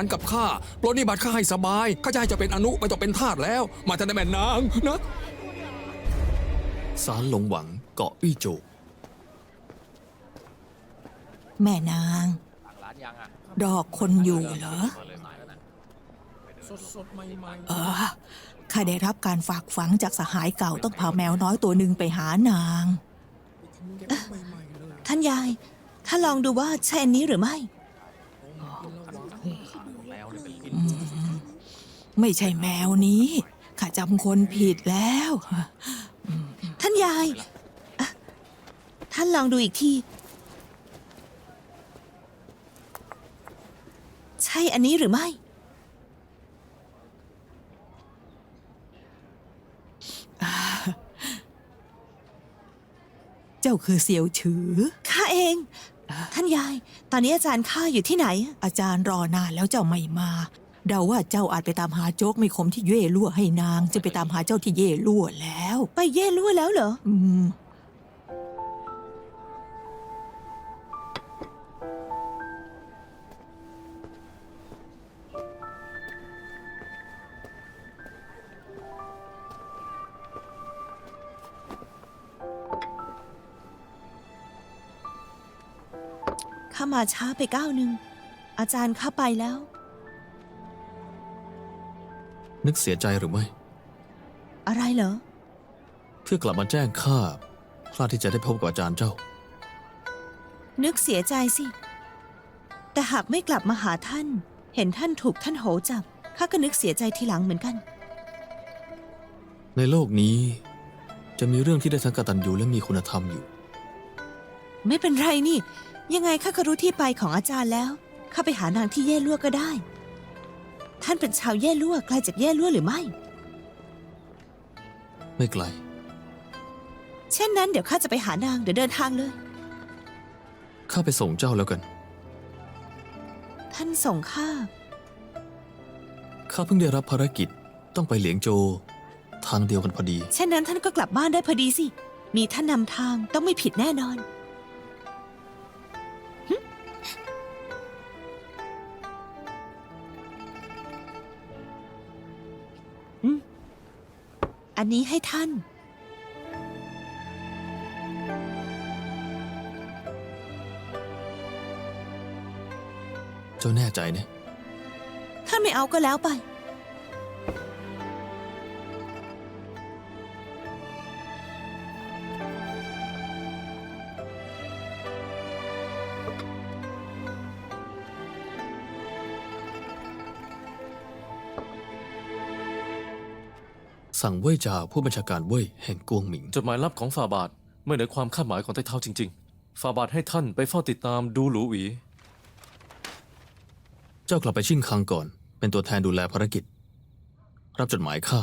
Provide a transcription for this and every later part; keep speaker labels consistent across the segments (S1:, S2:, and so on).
S1: ารกับข้าปลดหนิบัติข้าให้สบายข้าจะให้เจะเป็นอนุไม่ต้องเป็นทาสแล้ว มาทันได้แม่นางนะสารหลงหวังเกาะอี้โจว
S2: แม่นาง
S3: ร้านยังอะ
S2: รอคนอยู่เหรอ
S1: สดๆใหม่
S2: เออข้าได้รับการฝากฝังจากสหายเก่าต้องพาแมวน้อยตัวหนึ่งไปหานาง
S4: ท่านยายถ้านลองดูว่าใช่อันนี้หรือไม่
S3: แล้วเนี่ยเป็นลิ้น
S2: ไม่ใช่แมวนี้ข้าจำคนผิดแล้ว
S4: ท่านยายอะท่านลองดูอีกที ใช่อันนี้หรือไม่
S2: เจ้าคือเสียวฉือ
S4: ข้าเอง ท่านยาย ตอนนี้อาจารย์ข้าอยู่ที่ไหน
S2: อาจารย์รอนานแล้วเจ้าไม่มา เดาว่าเจ้าอาจไปตามหาโจ๊กไม่คมที่เย่ลั่วให้นาง จะไปตามหาเจ้าที่เย่ลั่วแล้ว
S4: ไปเย่ลั่วแล้วเหรอ
S2: อืม
S4: ข้ามาช้าไปก้าวหนึ่ง อาจารย์ข้าไปแล้ว
S1: นึกเสียใจหรือไม่
S4: อะไรเหรอ
S1: เพื่อกลับมาแจ้งข้าพลาดที่จะได้พบกับอาจารย์เจ้า
S4: นึกเสียใจสิ แต่หากไม่กลับมาหาท่าน เห็นท่านถูกท่านโหจับข้าก็นึกเสียใจทีหลังเหมือนกัน
S1: ในโลกนี้ จะมีเรื่องที่ได้ทั้งกตัญญูและมีคุณธรรมอยู่
S4: ไม่เป็นไรนี่ ยังไงข้าก็รู้ที่ไปของอาจารย์แล้วข้าไปหานางที่เย่ลั่วก็ได้ ท่านเป็นชาวเย่ลั่วไกลจากเย่ลั่วหรือไม่
S1: ไม่ไกล
S4: เช่นนั้นเดี๋ยวข้าจะไปหานางเดี๋ยวเดินทางเลย
S1: ข้าไปส่งเจ้าแล้วกัน
S4: ท่านส่งข้า
S1: ข้าเพิ่งได้รับภารกิจต้องไปเหลียงโจวทางเดียวกันพอดี
S4: เช่นนั้นท่านก็กลับบ้านได้พอดีสิ มีท่านนำทางต้องไม่ผิดแน่นอน อันนี้ให้ท่าน
S1: เจ้าแน่ใจนะ
S4: ท่านไม่เอาก็แล้วไป
S1: สั่งเว่ยจ่าผู้บัญชาการเว่ยแห่งกวงหมิง
S5: จดหมายลับของฝ่าบาทไม่เหนือความคาดหมายของไต้เท้าจริง ๆ ฝ่าบาทให้ท่านไปเฝ้าติดตามดูหลูหวี
S1: เจ้ากลับไปชิ่งคังก่อน เป็นตัวแทนดูแลภารกิจ รับจดหมายข้า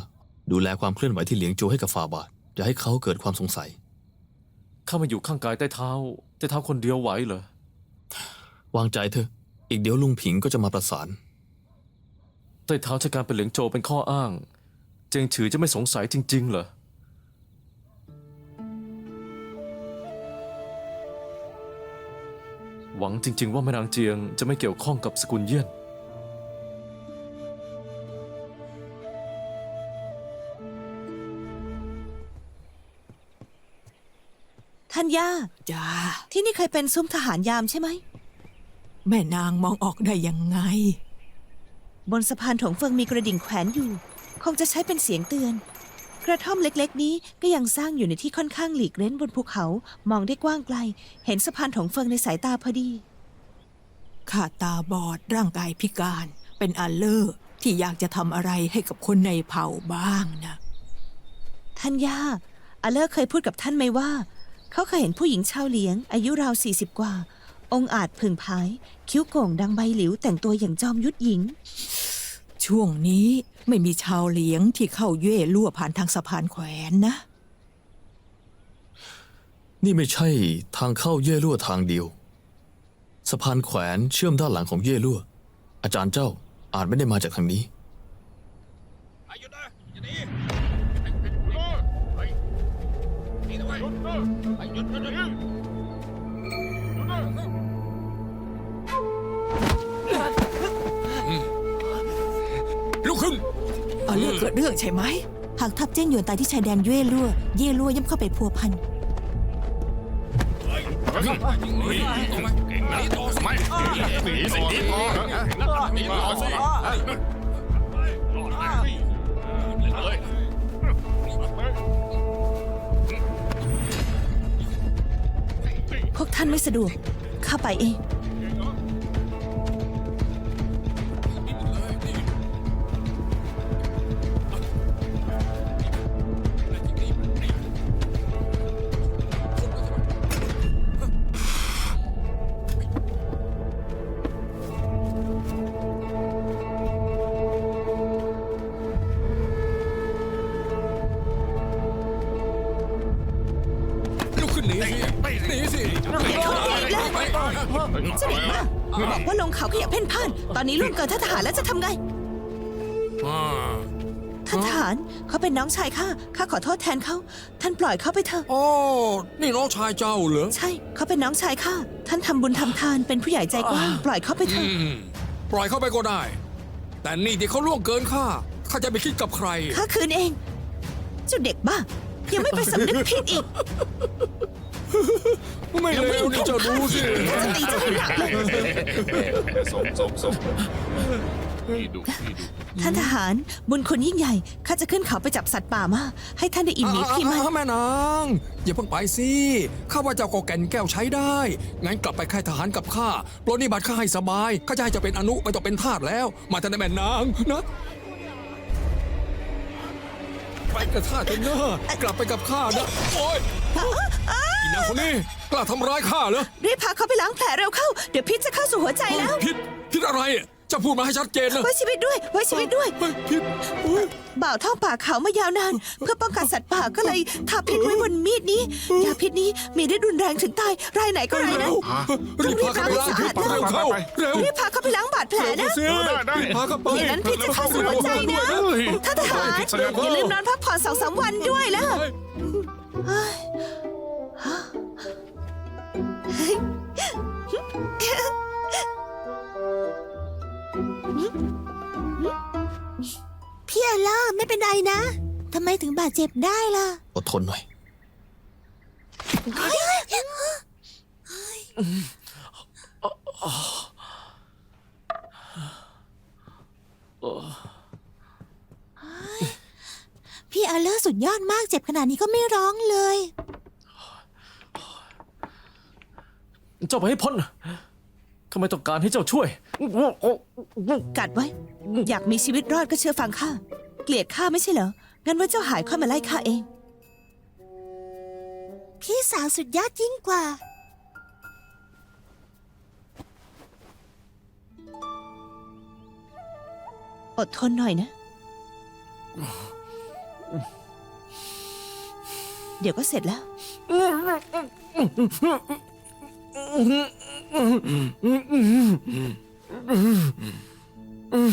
S1: ดูแลความเคลื่อนไหวที่เหลียงโจวให้กับฝ่าบาทอย่าให้เขาเกิดความสงสัย
S5: ข้ามาอยู่ข้างกายใต้เท้าใต้เท้าคนเดียวไหวเหรอ
S1: วางใจเถอะ อีกเดี๋ยวลุงผิงก็จะมาประสาน
S5: ใต้เท้าใช้การเป็นเหลียงโจวเป็นข้ออ้าง เจงฉือจะไม่สงสัยจริง ๆ เหรอ หวังจริง ๆ ว่าแม่นางเจียงจะไม่เกี่ยวข้องกับสกุลเยี่ยน
S4: ท่านย่า
S2: จ้า
S4: ที่นี่เคยเป็นซุ้มทหารยามใช่ไหม
S2: แม่นางมองออกได้ยังไง
S4: บนสะพานถงเฟิงมีกระดิ่งแขวนอยู่ คงจะใช้เป็นเสียงเตือน กระท่อมเล็กๆ นี้ก็ยังสร้างอยู่ในที่ค่อนข้างหลีกเล้นบนภูเขา มองได้กว้างไกล เห็นสะพานถงเฟิงในสายตาพอดี
S2: ข้าตาบอดร่างกายพิการ เป็นอัลเลอร์ที่อยากจะทำอะไรให้กับคนในเผ่าบ้างนะ
S4: ท่านย่าอาเลอร์เคยพูดกับท่านไหมว่า เขาเคยเห็นผู้หญิงชาวเหลียง อายุราวสี่สิบกว่า องค์อาจผึ่งพาย คิ้วโก่งดังใบหลิวแต่งตัวอย่างจอมยุทธหญิง
S2: ช่วงนี้ไม่มีชาวเหลียงที่เข้าเย่ลั่วผ่านทางสะพานแขวนนะ
S1: นี่ไม่ใช่ทางเข้าเย่ลั่วทางเดียว สะพานแขวนเชื่อมด้านหลังของเย่ลั่วอาจารย์เจ้าอาจไม่ได้มาจากทางนี้
S3: ห
S6: กขึ้น
S2: อาเลอร์เกิดเรื่องใช่ไหม
S4: หากทัพเจ้งหยวนตายที่ชายแดนเย่ลั่ว เย่ลั่วย่อมเข้าไปพัวพัน
S3: เก่งนะต่อสมัยหนีสิหนีต่อหนีต่อสิรอดนะเลย
S4: พวกท่านไม่สะดวก ข้าไปเอง จะหนีมาบอกว่าลงเขาขยับเพ่นพ่าน ตอนนี้ล่วงเกินท่านทหารแล้วจะทำไงท่านทหารเขาเป็นน้องชายข้าข้าขอโทษแทนเขา ท่านปล่อยเขาไปเถอะ
S6: อ๋อนี่น้องชายเจ้าเหรอ
S4: ใช่ เขาเป็นน้องชายข้า ท่านทำบุญทำทานเป็นผู้ใหญ่ใจกว้างปล่อยเขาไปเถ
S6: อื
S4: อะ
S6: มปล่อยเข้าไปก็ได้ แต่นี่ที่เขาล่วงเกินข้า ข้าจะไปคิดกับใคร
S4: ข้าคืนเอง เจ้าเด็กบ้า ยังไม่ไปสำนึกผิดอีก
S6: ไม่เลวนี่เจ้าดูสิ
S4: ข้าจะตีเจ้าให้หนักเลย
S3: สมสมสมพี่ดุพี่ดุ
S4: ท่านทหารบุญคุณยิ่งใหญ่ข้าจะขึ้นเขาไปจับสัตว์ป่ามาให้ท่านได้อิ่มหมีพี่มัน
S6: อ่าแม่นาง อย่าเพิ่งไปสิข้าว่าเจ้าก็แก่นแก้วใช้ได้ งั้นกลับไปค่ายทหารกับข้าปลดหนิบัติข้าให้สบายข้าจะให้เจ้าเป็นอนุไม่ต้องเป็นทาสแล้ว มาท่านแม่นางนะไปกับข้าเถอะนะกลับไปกับข้านะโอ๊ย อีนางคนนี้กล้าทำร้ายข้าเหรอ
S4: รีบพาเขาไปล้างแผลเร็วเข้า เดี๋ยวพิษจะเข้าสู่หัวใจแล้ว
S6: พิษพิษอะไรเจะพูดมาให้ชัดเจนนะ
S4: ไว้ชีวิตด้วย ไว้ชีวิตด้วย
S6: เฮ้ยพิษอุ๊ย
S4: บ่าวท่องป่าเขามายาวนาน เพื่อป้องกันสัตว์ป่าก็เลยทาพิษไว้บนมีดนี้ยาพิษนี้มีได้รุนแรงถึงตายรายไหนก็รายนั้น
S6: รีบพาเขาไปล้างพิษเร็วเข้าเร็ว
S4: รีบพาเขาไปล้างบาดแผลนะ
S6: สิรีบพาเขาไป
S4: อย่างนั้นพิษจะเข้าสู่หัวใจนะท่านทหารอย่าลืมนอนพักผ่อนสองสามวันด้วยล่ะ พี่อาล่าไม่เป็นไรนะทำไมถึงบาดเจ็บได้ล่ะ
S1: อดทนหน่อย
S4: พี่อาเลอร์สุดยอดมากเจ็บขนาดนี้ก็ไม่ร้องเลย
S5: เจ้าไปให้พ้นข้าไม่ต้องการให้เจ้าช่วย
S4: กัดไว้ อยากมีชีวิตรอดก็เชื่อฟังข้า เกลียดข้าไม่ใช่เหรอ งั้นว่าเจ้าหายค่อยมาไล่ข้าเอง พี่สาวสุดยอดยิ่งกว่า อดทนหน่อยนะ เดี๋ยวก็เสร็จแล้ว うん。うん。うん。